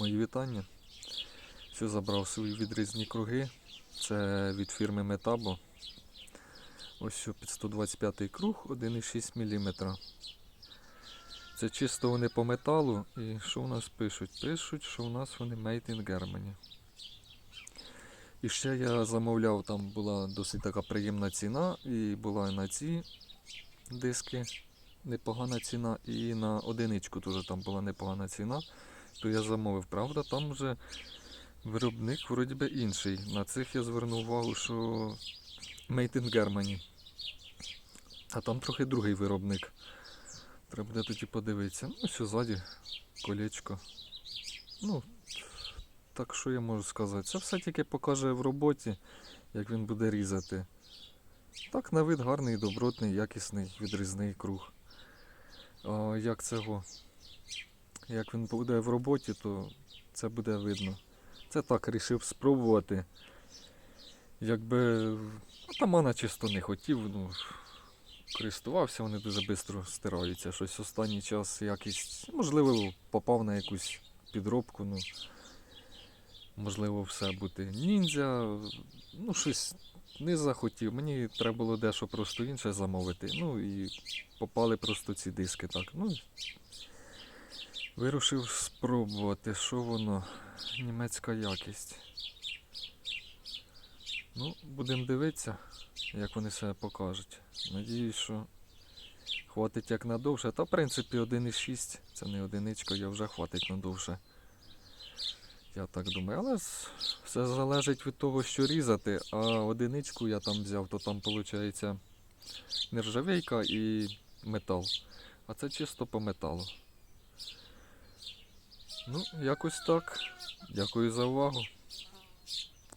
Мої вітання. Все забрав свої відрізні круги. Це від фірми Metabo. Ось що під 125 круг 1,6 мм. Це чисто вони по металу. І що у нас пишуть? Пишуть, що у нас вони made in Germany. І ще я замовляв, там була досить така приємна ціна, і була на ці диски непогана ціна, і на одиничку теж там була непогана ціна. То я замовив, правда, там вже виробник вроді би інший. На цих я звернув увагу, що Made in Germany. А там трохи другий виробник. Треба буде тоді подивитися. Ну, що ззаді, колечко. Ну, так що я можу сказати? Це все тільки покаже в роботі, як він буде різати. Так, на вид гарний, добротний, якісний, відрізний круг. А як цього? Як він буде в роботі, то це буде видно. Це так рішив спробувати. Якби атамана чисто не хотів, ну, користувався, вони дуже швидко стираються. Щось останній час якість, можливо, попав на якусь підробку, ну, можливо, все бути. Ніндзя, ну, щось не захотів. Мені треба було дещо просто інше замовити. Ну і попали просто ці диски так. Ну, вирушив спробувати, що воно, німецька якість. Ну, будемо дивитися, як вони себе покажуть. Надіюсь, що хватить як надовше. Та, в принципі, 1,6 це не одиничка, я вже хватить надовше. Я так думаю, але все залежить від того, що різати. А одиничку я там взяв, то там виходить нержавейка і метал. А це чисто по металу. Ну, якось так. Дякую за увагу.